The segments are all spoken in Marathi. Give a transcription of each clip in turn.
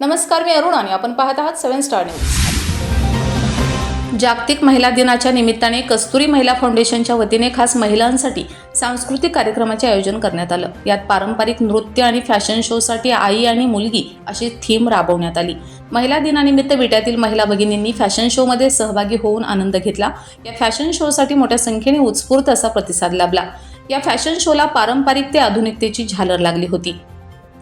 नमस्कार मी अरुण आणि आपण पाहत आहात सेव्हन स्टार न्यूज. जागतिक महिला दिनाच्या निमित्ताने कस्तुरी महिला फाउंडेशनच्या वतीने खास महिलांसाठी सांस्कृतिक कार्यक्रमाचे आयोजन करण्यात आलं. यात पारंपरिक नृत्य आणि फॅशन शोसाठी आई आणि मुलगी अशी थीम राबवण्यात आली. महिला दिनानिमित्त विट्यातील महिला भगिनींनी फॅशन शोमध्ये सहभागी होऊन आनंद घेतला. या फॅशन शोसाठी मोठ्या संख्येने उत्स्फूर्त असा प्रतिसाद लाभला. या फॅशन शोला पारंपरिक ते आधुनिकतेची झालर लागली होती.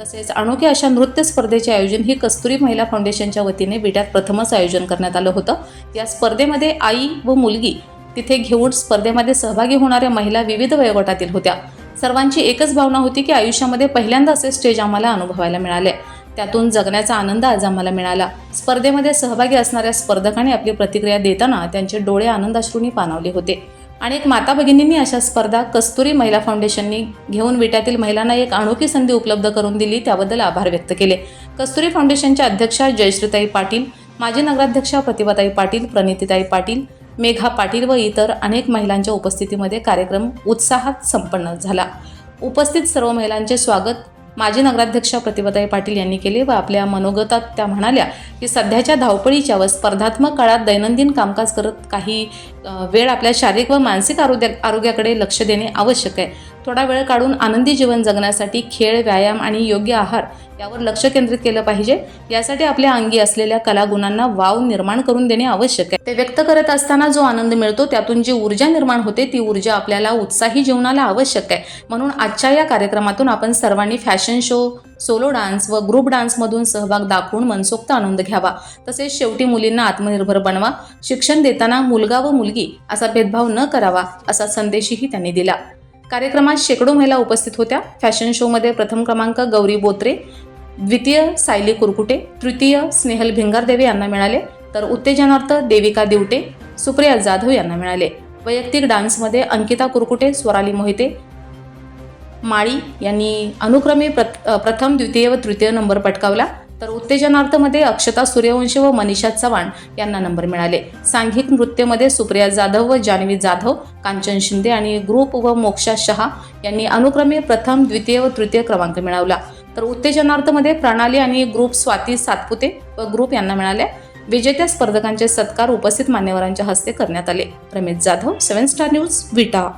तसेच अनोख्या अशा नृत्य स्पर्धेचे आयोजन ही कस्तुरी महिला फाउंडेशनच्या वतीने विट्यात प्रथमच आयोजन करण्यात आलं होतं. या स्पर्धेमध्ये आई व मुलगी तिथे घेऊन स्पर्धेमध्ये सहभागी होणाऱ्या महिला विविध वयोगटातील होत्या. सर्वांची एकच भावना होती की आयुष्यामध्ये पहिल्यांदा असे स्टेज आम्हाला अनुभवायला मिळाले. त्यातून जगण्याचा आनंद आज आम्हाला मिळाला. स्पर्धेमध्ये सहभागी असणाऱ्या स्पर्धकांनी आपली प्रतिक्रिया देताना त्यांचे डोळे आनंदाश्रूंनी पाणावले होते. अनेक माता भगिनींनी अशा स्पर्धा कस्तुरी महिला फाउंडेशननी घेऊन विट्यातील महिलांना एक अनोखी संधी उपलब्ध करून दिली त्याबद्दल आभार व्यक्त केले. कस्तुरी फाउंडेशनच्या अध्यक्षा जयश्रीताई पाटील माजी नगराध्यक्षा प्रतिभाताई पाटील प्रणितीताई पाटील मेघा पाटील व इतर अनेक महिलांच्या उपस्थितीमध्ये कार्यक्रम उत्साहात संपन्न झाला. उपस्थित सर्व महिलांचे स्वागत माजी नगराध्यक्षा प्रतिभाताई पाटील यांनी केले व आपल्या मनोगतात त्या म्हणाल्या की सध्याच्या धावपळीच्या व स्पर्धात्मक काळात दैनंदिन कामकाज करत काही वेळ आपल्या शारीरिक व मानसिक आरोग्या आरोग्याकडे लक्ष देणे आवश्यक आहे. थोडा वेळ काढून आनंदी जीवन जगण्यासाठी खेळ व्यायाम आणि योग्य आहार यावर लक्ष केंद्रित केलं पाहिजे. यासाठी आपल्या अंगी असलेल्या कलागुणांना वाव निर्माण करून देणे आवश्यक आहे. ते व्यक्त करत असताना जो आनंद मिळतो त्यातून जी ऊर्जा निर्माण होते ती ऊर्जा आपल्याला उत्साही जीवनाला आवश्यक आहे. म्हणून आजच्या या कार्यक्रमातून आपण सर्वांनी फॅशन शो सोलो डान्स व ग्रुप डान्समधून सहभाग दाखवून मनसोक्त आनंद घ्यावा. तसेच शेवटी मुलींना आत्मनिर्भर बनवा. शिक्षण देताना मुलगा व मुलगी असा भेदभाव न करावा असा संदेशही त्यांनी दिला. कार्यक्रमात शेकडो महिला उपस्थित होत्या. फॅशन शोमध्ये प्रथम क्रमांक गौरी बोत्रे द्वितीय सायली कुरकुटे तृतीय स्नेहल भिंगारदेवे यांना मिळाले. तर उत्तेजनार्थ देविका दिवटे सुप्रिया जाधव यांना मिळाले. वैयक्तिक डान्समध्ये अंकिता कुरकुटे स्वराली मोहिते माळी यांनी अनुक्रमे प्रथम द्वितीय व तृतीय नंबर पटकावला. तर उत्तेजनार्थमध्ये अक्षता सूर्यवंशी व मनीषा चव्हाण यांना नंबर मिळाले. सांघिक नृत्यमध्ये सुप्रिया जाधव व जान्हवी जाधव कांचन शिंदे आणि ग्रुप व मोक्षा शहा यांनी अनुक्रमे प्रथम द्वितीय व तृतीय क्रमांक मिळवला. तर उत्तेजनार्थमध्ये प्रणाली आणि ग्रुप स्वाती सातपुते व ग्रुप यांना मिळाल्या. विजेत्या स्पर्धकांचे सत्कार उपस्थित मान्यवरांच्या हस्ते करण्यात आले. Ramesh Jadhav seven star news Vita.